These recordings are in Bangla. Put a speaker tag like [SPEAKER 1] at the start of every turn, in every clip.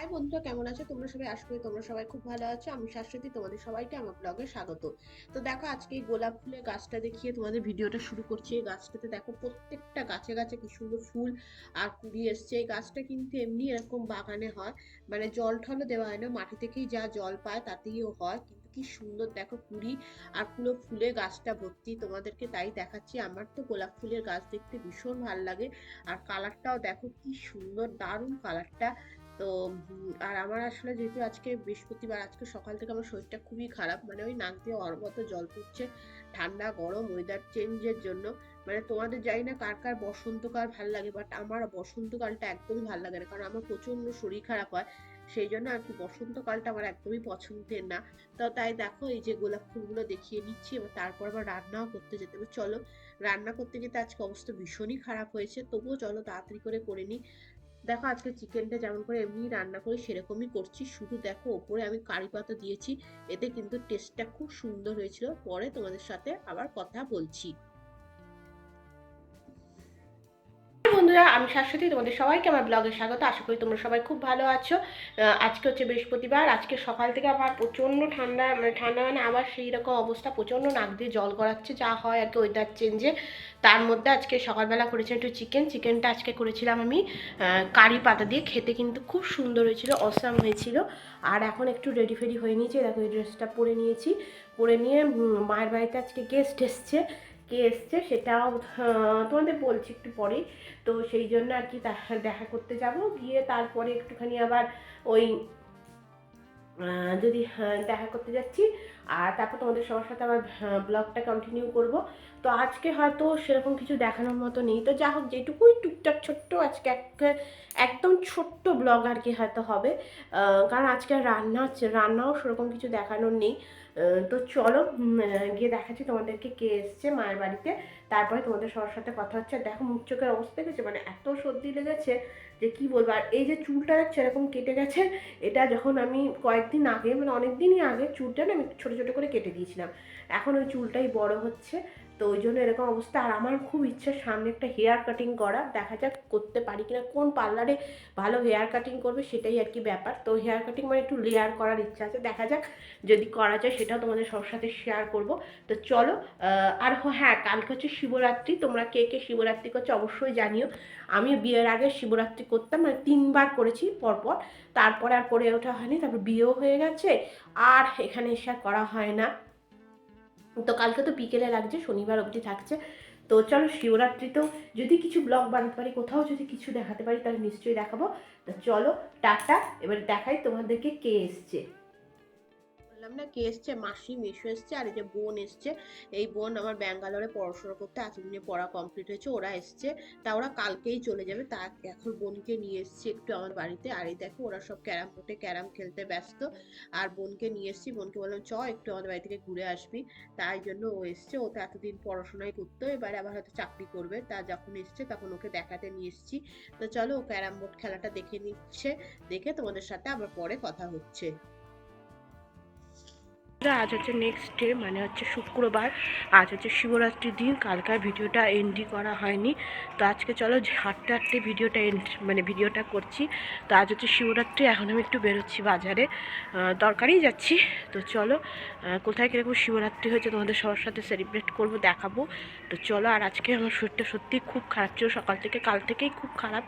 [SPEAKER 1] হাই বন্ধুরা, কেমন আছো? তোমরা সবাই করি তোমরা সবাই খুব ভালো আছো। আমি শাশ্বতী, তোমাদের সবাইকে আমার ব্লগে স্বাগত। তো দেখো, আজকে এই গোলাপ ফুলের গাছটা দেখিয়ে তোমাদের ভিডিওটা শুরু করছি। এই গাছটাতে দেখো, প্রত্যেকটা গাছে গাছে কি সুন্দর ফুল আর কুড়ি এসছে। এই গাছটা কিন্তু এমনি এরকম বাগানে হয়। মানে জল ঠলও দেওয়া হয় না, মাটি থেকেই যা জল পায় তাতেইও হয়। কিন্তু কি সুন্দর দেখো কুড়ি আর পুরো ফুলে গাছটা ভর্তি। তোমাদেরকে তাই দেখাচ্ছি। আমার তো গোলাপ ফুলের গাছ দেখতে ভীষণ ভালো লাগে। আর কালারটাও দেখো, কি সুন্দর, দারুণ কালারটা। তো আর আমার আসলে যেহেতু আজকে বৃহস্পতিবার, আজকে সকাল থেকে আমার শরীরটা খুবই খারাপ মানে ওই নাক দিয়ে অর্বত জল পড়ছে, ঠান্ডা, গরম ওয়েদার চেঞ্জের জন্য। মানে তোমাদের জানি না কার কার বসন্তকাল ভালো লাগে বাট আমার বসন্তকালটা একদমই ভালো লাগে না, কারণ আমার প্রচণ্ড শরীর খারাপ হয়, সেই জন্য আর কি বসন্তকালটা আমার একদমই পছন্দের না। তো তাই দেখো, এই যে গোলাপ ফুলগুলো দেখিয়ে নিচ্ছি, এবার তারপর আবার রান্নাও করতে যেতে হবে। চলো, রান্না করতে যেতে আজকে অবস্থা ভীষণই খারাপ হয়েছে, তবুও চলো তাড়াতাড়ি করে করে নিই। দেখো আজকে চিকেনটা যেমন করে এমনি রান্না করি সেরকমই করছি। শুধু দেখো ওপরে আমি কারি পাতা দিয়েছি, এতে কিন্তু টেস্টটা খুব সুন্দর হয়েছিল। পরে তোমাদের সাথে আবার কথা বলছি। বন্ধুরা, আমি শাশ্বতী, তোমাদের সবাইকে আমার ব্লগে স্বাগত। আশা করি তোমরা সবাই খুব ভালো আছো। আজকে হচ্ছে বৃহস্পতিবার। আজকে সকাল থেকে আবার প্রচণ্ড ঠান্ডা মানে ঠান্ডা মানে আবার সেই রকম অবস্থা। প্রচণ্ড নাক দিয়ে জল গড়াচ্ছে, যা হয় আর কি ওয়েদার চেঞ্জে তার মধ্যে আজকে সকালবেলা করেছিলাম একটু চিকেন চিকেনটা আজকে করেছিলাম আমি কারি পাতা দিয়ে। খেতে কিন্তু খুব সুন্দর হয়েছিল অসাম হয়েছিল। আর এখন একটু রেডি ফেডি হয়ে নিয়েছি। দেখো এই ড্রেসটা পরে নিয়েছি। পরে নিয়ে মায়ের বাড়িতে আজকে গেস্ট এসছে। কে এসছে সেটাও তোমাদের বলছি একটু পরেই তো সেই জন্য আর কি দেখা- করতে যাব। গিয়ে তারপরে একটুখানি আবার ওই যদি আহ, দেখা করতে যাচ্ছি। আর তারপর তোমাদের সবার সাথে আবার ব্লগটা কন্টিনিউ করব। তো আজকে হয়তো সেরকম কিছু দেখানোর মতো নেই। তো যা হোক যেটুকুই টুকটাক ছোট্ট আজকে এক- একদম ছোট্ট ব্লগ আর কি হয়তো হবে। কারণ আজকে রান্না রান্নাও সেরকম কিছু দেখানোর নেই। তো চলো গিয়ে দেখাচ্ছি তোমাদেরকে কে এসছে মায়ের বাড়িতে। তারপরে তোমাদের সবার সাথে কথা হচ্ছে। দেখো, মুখ চোখের অবস্থা দেখেছে? মানে এত সর্দি লেগেছে যে কি বলব? আর এই যে চুলটা যাচ্ছে এরকম কেটে গেছে, এটা যখন আমি কয়েকদিন আগে মানে অনেক দিনই আগে চুলটা না আমি ছোটো ছোটো করে কেটে দিয়েছিলাম। এখন ওই চুলটাই বড় হচ্ছে। তো ওই জন্য এরকম অবস্থা। আর আমার খুব ইচ্ছা সামনে একটা হেয়ার কাটিং করা দেখা যাক করতে পারি কিনা, কোন পার্লারে ভালো হেয়ার কাটিং করবে সেটাই আর কি ব্যাপার। তো হেয়ার কাটিং মানে একটু লেয়ার করার ইচ্ছা আছে। দেখা যাক যদি করা যায় সেটাও তোমাদের সবার সাথে শেয়ার করব। তো চলো আর হ্যাঁ কালকে হচ্ছে শিবরাত্রি। তোমরা কে কে শিবরাত্রি করছ অবশ্যই জানিও। আমি বিয়ের আগে শিবরাত্রি করতাম মানে তিনবার করেছি পরপর। তারপরে আর করে ওঠা হয়নি, তারপর বিয়েও হয়ে গেছে। আর এখানে এসে করা হয় না। তো কালকে তো বিকেলে লাগছে, শনিবার অবধি থাকছে। তো চলো শিবরাত্রিতেও যদি কিছু ব্লগ বানাতে পারি, কোথাও যদি কিছু দেখাতে পারি, তাহলে নিশ্চয়ই দেখাবো। তো চলো, টাটা। এবার দেখাই তোমাদেরকে কে এসছে। বললাম না, কে এসছে? মাসি, মেশো এসছে, আর এই যে বোন এসছে। এই বোন আমার ব্যাঙ্গালোরে পড়াশোনা করতে এতদিনে পড়া কমপ্লিট হয়েছে, ওরা এসছে। তা ওরা কালকেই চলে যাবে, তা এখন বোনকে নিয়ে এসছি একটু আমার বাড়িতে। আর এই দেখো, ওরা সব ক্যারাম বোর্ডে ক্যারাম খেলতে ব্যস্ত। আর বোনকে নিয়ে এসছি, বোনকে বললাম, চ, একটু আমাদের বাড়ি থেকে ঘুরে আসবি। তাই জন্য ও এসছে, ও তো এতদিন পড়াশোনাই করতো, এবারে আবার হয়তো চাকরি করবে। তা যখন এসছে, তখন ওকে দেখাতে নিয়ে এসছি। তো চলো, ও ক্যারাম বোর্ড খেলাটা দেখে নিচ্ছে, দেখে তোমাদের সাথে আবার পরে কথা হচ্ছে। আজ হচ্ছে নেক্সট ডে মানে হচ্ছে শুক্রবার। আজ হচ্ছে শিবরাত্রির দিন, কালকার ভিডিওটা এন্ডি করা হয়নি। তো আজকে চলো হাঁটতে হাঁটতে ভিডিওটা এন্ড মানে ভিডিওটা করছি। তো আজ হচ্ছে শিবরাত্রি, এখন আমি একটু বেরোচ্ছি বাজারে। দরকারেই যাচ্ছি। তো চলো কোথায় কীরকম শিবরাত্রি হয়েছে তোমাদের সবার সাথে সেলিব্রেট করব, দেখাবো। তো চলো, আর আজকে আমার শরীরটা সত্যি খুব খারাপ ছিল। সকাল থেকে, কাল থেকেই খুব খারাপ।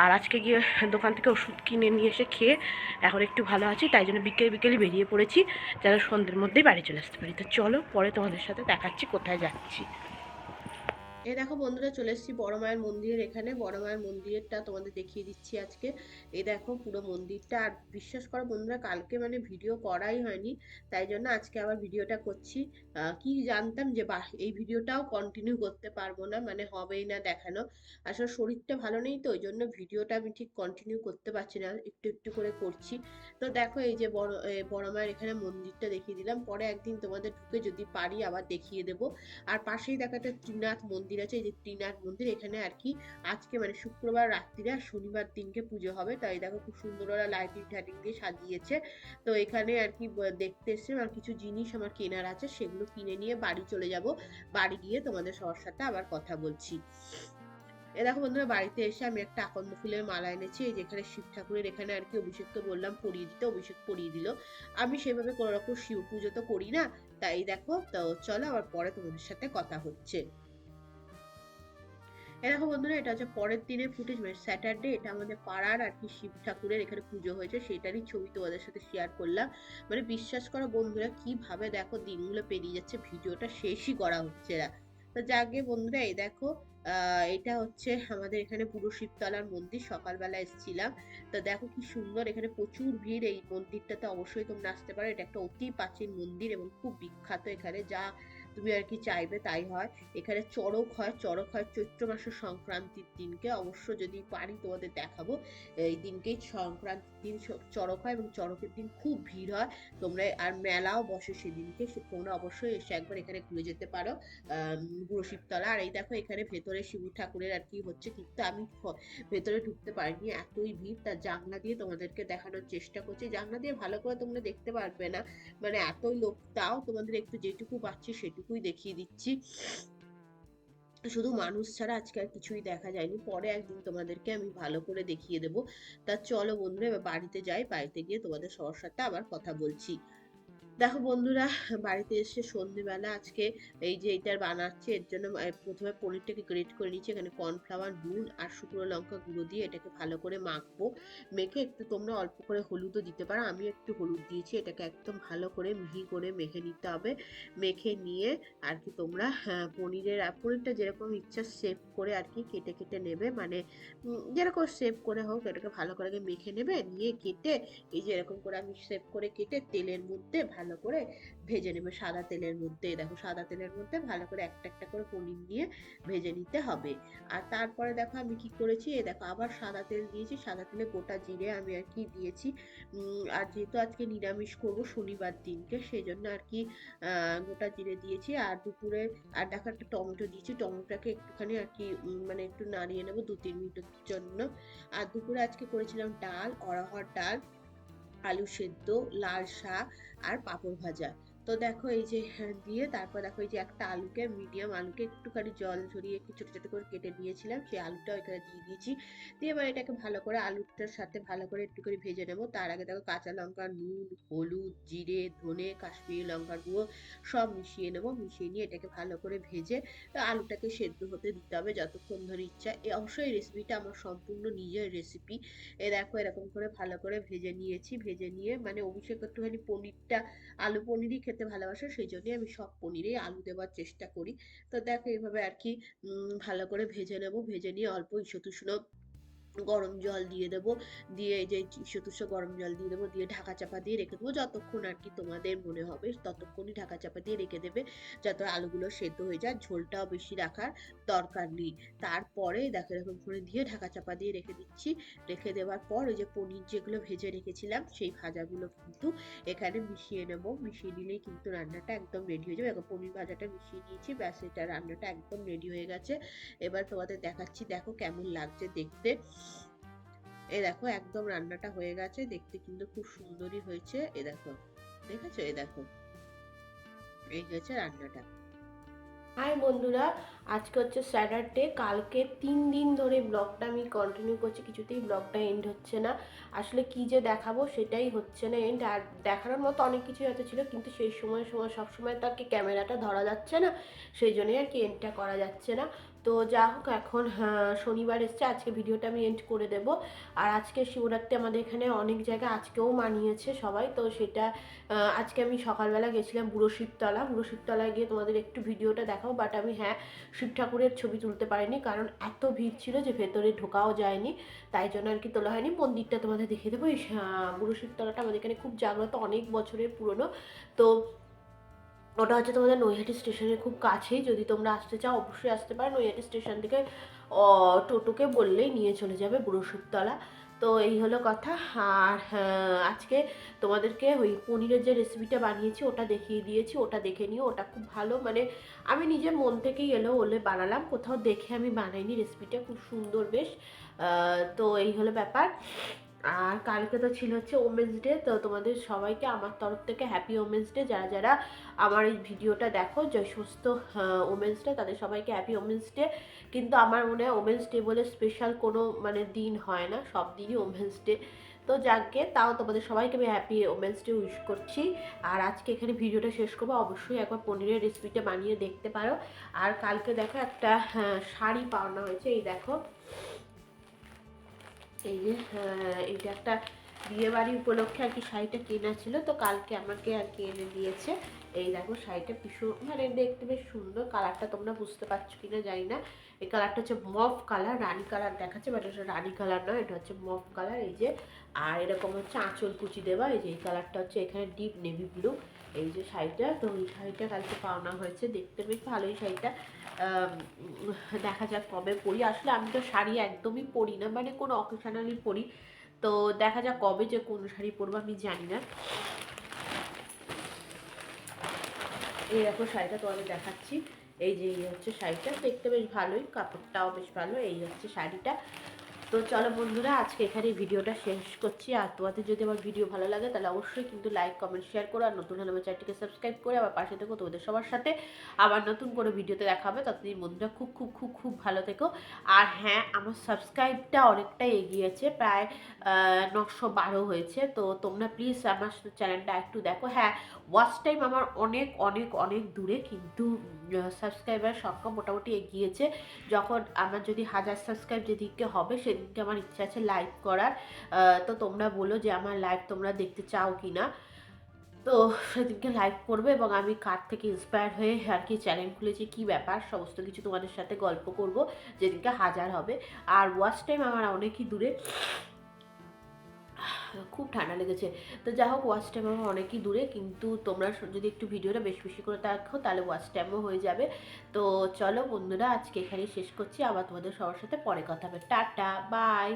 [SPEAKER 1] আর আজকে গিয়ে দোকান থেকে ওষুধ কিনে নিয়ে এসে খেয়ে এখন একটু ভালো আছি, তাই জন্য বিকেল বিকেলে বেরিয়ে পড়েছি। যেন সন্ধ্যের মধ্যেই বাড়ি চলে আসতে পারি। তো চলো পরে তোমাদের সাথে দেখাচ্ছি কোথায় যাচ্ছি। এই দেখো বন্ধুরা চলে এসেছি বড় মায়ের মন্দিরের এখানে। বড় মায়ের মন্দিরটা তোমাদের দেখিয়ে দিচ্ছি আজকে। এই দেখো পুরো মন্দিরটা। আর বিশ্বাস করো বন্ধুরা কালকে মানে ভিডিও করাই হয়নি তাই জন্য আজকে আবার ভিডিওটা করছি। কি জানতাম যে বাহ এই ভিডিওটাও কন্টিনিউ করতে পারব না মানে হবেই না দেখানো। আসলে শরীরটা ভালো নেই তো ওই জন্য ভিডিওটা আমি ঠিক কন্টিনিউ করতে পারছি না একটু একটু করে করছি। তো দেখো এই যে বড় এ, বড় মায়ের এখানে মন্দিরটা দেখিয়ে দিলাম। পরে একদিন তোমাদের ঢুকে যদি পারি আবার দেখিয়ে দেবো। আর পাশেই দেখো একটা ত্রিনাথ মন্দির আছে, এই যে ত্রিনাথ মন্দির, এখানে আর কি আজকে মানে শুক্রবার রাত্রিরে আর শনিবার দিনকে পুজো হবে। তাই দেখো খুব সুন্দর ওরা লাইটিং টাইটিং দিয়ে সাজিয়েছে। তো এখানে আর কি দেখতে এসেছিলাম আর কিছু জিনিস আমার কেনার আছে, সেগুলো কিনে নিয়ে বাড়ি চলে যাব। বাড়ি গিয়ে তোমাদের সবার সাথে আবার কথা বলছি। এ দেখো বন্ধুরা, বাড়িতে এসে আমি একটা আকন্দ ফুলের মালা এনেছি, এই যেখানে শিব ঠাকুরের এখানে আর কি অভিষেককে বললাম, পরিয়ে দিতে, অভিষেক পরিয়ে দিল। আমি সেভাবে কোনো রকম শিব পুজো তো করি না, তাই দেখো, তো চলো আবার পরে তোমাদের সাথে কথা হচ্ছে। দেখো বন্ধুরা, এটা হচ্ছে পরের দিনের ফুটেজ মানে স্যাটারডে এটা আমাদের পাড়ার আর কি শিব ঠাকুরের এখানে পুজো হয়েছে, সেটারই ছবি তোমাদের সাথে শেয়ার করলাম। মানে বিশ্বাস করো বন্ধুরা, কীভাবে দেখো দিনগুলো পেরিয়ে যাচ্ছে, ভিডিওটা শেষই করা হচ্ছে না। তো যাকে বন্ধুরা, এই দেখো এটা হচ্ছে আমাদের এখানে পুরো শিবতলার মন্দির, সকালবেলা এসেছিলাম। তো দেখো কি সুন্দর, এখানে প্রচুর ভিড়, এই মন্দিরটাতে অবশ্যই তোমরা আসতে পারো। এটা একটা অতি প্রাচীন মন্দির এবং খুব বিখ্যাত এখানে। যা তুমি আর কি চাইবে, তাই হয়। এখানে চড়ক হয় চড়ক হয় চৈত্র মাসের সংক্রান্তির দিনকে। অবশ্য যদি পারি তোমাদের দেখাবো, এই দিনকেই সংক্রান্তির দিন চড়ক হয় এবং চড়কের দিন খুব ভিড় হয়। তোমরা আর মেলাও বসে সেদিনকে তোমরা অবশ্যই এসে একবার এখানে ঘুরে যেতে পারো বুড়ো শিবতলা। আর এই দেখো, এখানে ভেতরে শিব ঠাকুরের আর কি হচ্ছে কিন্তু আমি ভেতরে ঢুকতে পারিনি, এতই ভিড়। তার জানলা দিয়ে তোমাদেরকে দেখানোর চেষ্টা করছি। জানলা দিয়ে ভালো করে তোমরা দেখতে পারবে না। মানে এতই লোক, তাও তোমাদের একটু যেটুকু পাচ্ছি সেটুকুই দেখিয়ে দিচ্ছি। শুধু মানুষ ছাড়া আজকে আর কিছুই দেখা যায়নি। পরে একদিন তোমাদেরকে আমি ভালো করে দেখিয়ে দেবো। তা চলো বন্ধুরা, এবার বাড়িতে যাই, বাড়িতে গিয়ে তোমাদের সবার সাথে আবার কথা বলছি। দেখো বন্ধুরা, বাড়িতে এসে সন্ধেবেলা আজকে এই যে এইটার বানাচ্ছি, এর জন্য প্রথমে পনিরটাকে গ্রেট করে নিচ্ছি এখানে কর্নফ্লাওয়ার নুন আর শুকনো লঙ্কা গুঁড়ো দিয়ে এটাকে ভালো করে মাখবো। মেখে একটু তোমরা অল্প করে হলুদও দিতে পারো, আমি একটু হলুদ দিয়েছি, এটাকে একদম ভালো করে মিহি করে মেখে নিতে হবে। মেখে নিয়ে আর কি তোমরা পনিরের পনিরটা যেরকম ইচ্ছা শেপ করে আর কি কেটে কেটে নেবে মানে যেরকম শেপ করে হোক, এটাকে ভালো করে মেখে নেবে, নিয়ে কেটে এই যে এরকম করে আমি শেপ করে কেটে তেলের মধ্যে ভালো করে ভেজে নেবে সাদা তেলের মধ্যে। দেখো সাদা তেলের মধ্যে ভালো করে একটা একটা করে পনির নিয়ে ভেজে নিতে হবে। আর তারপরে দেখো আমি কি করেছি এই দেখো আবার সাদা তেল দিয়েছি, সাদা তেলে গোটা জিরে আমি আর কি দিয়েছি। আর যেহেতু আজকে নিরামিষ করব শনিবার দিনকে সেই জন্য আর কি গোটা জিরে দিয়েছি। আর দুপুরে, আর দেখো একটা টমেটো দিয়েছি, টমেটোটাকে একটুখানি আর কি মানে একটু নাড়িয়ে নেব দু তিন মিনিটের জন্য। আর দুপুরে আজকে করেছিলাম ডাল অরহর ডাল। আলু সেদ্ধ, লাল শাক আর পাঁপড় ভাজা। তো দেখো এই যে দিয়ে তারপর দেখো এই যে একটা আলুকে মিডিয়াম আলুকে একটুখানি জল ঝরিয়ে একটু ছোটো ছোটো করে কেটে নিয়েছিলাম, সেই আলুটাও এখানে দিয়ে দিয়েছি। দিয়ে এবার এটাকে ভালো করে আলুটার সাথে ভালো করে একটু করে ভেজে নেব। তার আগে দেখো কাঁচা লঙ্কা, নুন, হলুদ জিরে, ধনে, কাশ্মীরি লঙ্কার গুঁড়ো সব মিশিয়ে নেব। মিশিয়ে নিয়ে এটাকে ভালো করে ভেজে আলুটাকে সেদ্ধ হতে দিতে হবে যতক্ষণ ধরে ইচ্ছা। এ অবশ্যই এই রেসিপিটা আমার সম্পূর্ণ নিজের রেসিপি এ দেখো এরকম করে ভালো করে ভেজে নিয়েছি। ভেজে নিয়ে মানে অভিষেক একটুখানি পনিরটা, আলু পনিরই খেতে ভালোবাসে, সেই জন্যই আমি সব পনিরেই আলু দেওয়ার চেষ্টা করি। তো দেখো এইভাবে আর কি ভালো করে ভেজে নেব। ভেজে নিয়ে অল্প ইসতুষ্ণ গরম জল দিয়ে দেবো। দিয়ে এই যে ইসতুষ্ণ গরম জল দিয়ে দেবো, দিয়ে ঢাকা চাপা দিয়ে রেখে দেবো। যতক্ষণ আর কি তোমাদের মনে হবে, ততক্ষণই ঢাকা চাপা দিয়ে রেখে দেবে, যত আলুগুলো সেদ্ধ হয়ে যায়, ঝোলটাও বেশি রাখার দরকার নেই। তারপরে দেখো এরকম করে দিয়ে ঢাকা চাপা দিয়ে রেখে দিচ্ছি। রেখে দেওয়ার পর ওই যে পনির যেগুলো ভেজে রেখেছিলাম, সেই ভাজাগুলো কিন্তু এখানে মিশিয়ে নেব। মিশিয়ে নিলেই কিন্তু রান্নাটা একদম রেডি হয়ে যাবে। এখন পনির ভাজাটা মিশিয়ে নিয়েছি, ব্যাস এটা রান্নাটা একদম রেডি হয়ে গেছে। এবার তোমাদের দেখাচ্ছি, দেখো কেমন লাগছে দেখতে। এই দেখো একদম রান্নাটা হয়ে গেছে, দেখতে কিন্তু খুব সুন্দরই হয়েছে, এ দেখো, দেখেছ? এ দেখো, এই হয়েছে রান্নাটা। হাই বন্ধুরা, আজকে হচ্ছে স্যাটারডে, কালকে তিন দিন ধরে ব্লগটা আমি কন্টিনিউ করছি, কিছুতেই ব্লগটা এন্ড হচ্ছে না। আসলে কি যে দেখাবো সেটাই হচ্ছে না এন্ড আর দেখানোর মতো অনেক কিছুই হয়তো ছিল, কিন্তু সেই সময় সময় সব সময় তো আর কি ক্যামেরাটা ধরা যাচ্ছে না, সেই জন্যই আর কি এন্ডটা করা যাচ্ছে না। তো যা হোক এখন হ্যাঁ, শনিবার এসছে আজকে ভিডিওটা আমি এন্ড করে দেব। আর আজকে শিবরাত্রি আমাদের এখানে অনেক জায়গায় আজকেও মানিয়েছে সবাই তো সেটা আজকে আমি সকালবেলা গেছিলাম বুড়ো শিবতলা। বুড়ো শিবতলায় গিয়ে তোমাদের একটু ভিডিওটা দেখাও বাট আমি হ্যাঁ শিব ঠাকুরের ছবি তুলতে পারিনি কারণ এত ভিড় ছিল যে ভেতরে ঢোকাও যায়নি। তাই জন্য আর কি তোলা হয়নি। মন্দিরটা তোমাদের দেখিয়ে দেবো। এই বুড়ো শিবতলাটা আমাদের এখানে খুব জাগ্রত অনেক বছরের পুরনো। তো ওটা হচ্ছে তোমাদের নৈহাটি স্টেশনের খুব কাছেই। যদি তোমরা আসতে চাও অবশ্যই আসতে পারো। নৈহাটি স্টেশন থেকে টোটোকে বললেই নিয়ে চলে যাবে বুড়ো শিবতলা তো এই হলো কথা। আর হ্যাঁ, আজকে তোমাদেরকে ওই পনিরের যে রেসিপিটা বানিয়েছি ওটা দেখিয়ে দিয়েছি। ওটা দেখে নিও ওটা খুব ভালো। মানে আমি নিজের মন থেকেই এলো ওলে বানালাম। কোথাও দেখে আমি বানাইনি রেসিপিটা খুব সুন্দর বেশ। তো এই হলো ব্যাপার। আর কালকে তো ছিল হচ্ছে ওমেন্স ডে তো তোমাদের সবাইকে আমার তরফ থেকে হ্যাপি ওমেন্স ডে যারা যারা আমার এই ভিডিওটা দেখো যে সুস্থ ওমেন্স ডে তাদের সবাইকে হ্যাপি ওমেন্স ডে কিন্তু আমার মনে হয় ওমেন্স ডে বলে স্পেশাল কোনো মানে দিন হয় না সব দিনই ওমেন্স ডে তো যাকে তাও তোমাদের সবাইকে আমি হ্যাপি ওমেন্স ডে উইশ করছি। আর আজকে এখানে ভিডিওটা শেষ করব। অবশ্যই একবার পনিরের রেসিপিটা বানিয়ে দেখতে পারো। আর কালকে দেখো একটা হ্যাঁ, শাড়ি পাওনা হয়েছে এই দেখো। এই যে এটা একটা বিয়ে বাড়ি উপলক্ষে আর কি শাড়িটা কেনা ছিল, তো কালকে আমাকে আর কি এনে দিয়েছে। এই দেখো, শাড়িটা ভীষণ মানে দেখতে বেশ সুন্দর। কালারটা তোমরা বুঝতে পারছ কিনা জানি না। এই কালারটা হচ্ছে মফ কালার, রানি কালার দেখাচ্ছে বাট এটা রানি কালার নয়, এটা হচ্ছে মফ কালার। এই যে, আর এরকম হচ্ছে আঁচল কুচি দেওয়া, এই যে এই কালারটা হচ্ছে এখানে ডিপ নেভি ব্লু। এই যে শাড়িটা, তো এই শাড়িটা কালকে পাওনা হয়েছে। দেখতে বেশ ভালোই শাড়িটা। দেখা যাক কবে পরি। আসলে আমি তো শাড়ি একদমই পরি না মানে কোনো অকেশনালি পরি। তো দেখা যাক কবে যে কোন শাড়ি পরবো, আমি জানি না। এই দেখো শাড়িটা তোমাদের দেখাচ্ছি। এই যে এই হচ্ছে শাড়িটা, দেখতে বেশ ভালোই, কাপড়টাও বেশ ভালো। এই হচ্ছে শাড়িটা। তো চলো বন্ধুরা, আজকে এখানে ভিডিওটা শেষ করছি। আর তোমাদের যদি আমার ভিডিও ভালো লাগে, তাহলে অবশ্যই কিন্তু লাইক কমেন্ট শেয়ার করো। আর নতুন হলে আমার চ্যানেলটিকে সাবস্ক্রাইব করে আমার পাশে থেকো, তোমাদের সবার সাথে আবার নতুন করে ভিডিওতে দেখা হবে। ততদিন বন্ধুরা, খুব খুব খুব খুব ভালো থেকো। আর হ্যাঁ আমার সাবস্ক্রাইবটা অনেকটাই এগিয়েছে, প্রায় নশো বারো হয়েছে। তো তোমরা প্লিজ আমার চ্যানেলটা একটু দেখো। হ্যাঁ ওয়াচ টাইম আমার অনেক অনেক অনেক দূরে কিন্তু সাবস্ক্রাইবার সংখ্যা মোটামুটি এগিয়েছে। যখন আমার যদি হাজার সাবস্ক্রাইব যেদিকে হবে, সেদিনকে আমার ইচ্ছা আছে লাইভ করার। তো তোমরা বলো যে আমার লাইভ তোমরা দেখতে চাও কি না তো সেদিনকে লাইভ করবে এবং আমি কার থেকে ইন্সপায়ার হয়ে আর কি চ্যানেল খুলেছি, কী ব্যাপার, সমস্ত কিছু তোমাদের সাথে গল্প করব, যেদিনকে হাজার হবে। আর ওয়াচ টাইম আমার অনেকই দূরে। খুব ঠান্ডা লেগেছে। তো যাই হোক ওয়াচ টাইম আমার অনেকই দূরে, কিন্তু তোমরা যদি একটু ভিডিওটা বেশি বেশি করে দেখো, তাহলে ওয়াচ টাইমও হয়ে যাবে। তো চলো বন্ধুরা, আজকে এখানেই শেষ করছি। আবার তোমাদের সবার সাথে পরে কথা হবে। Tata bye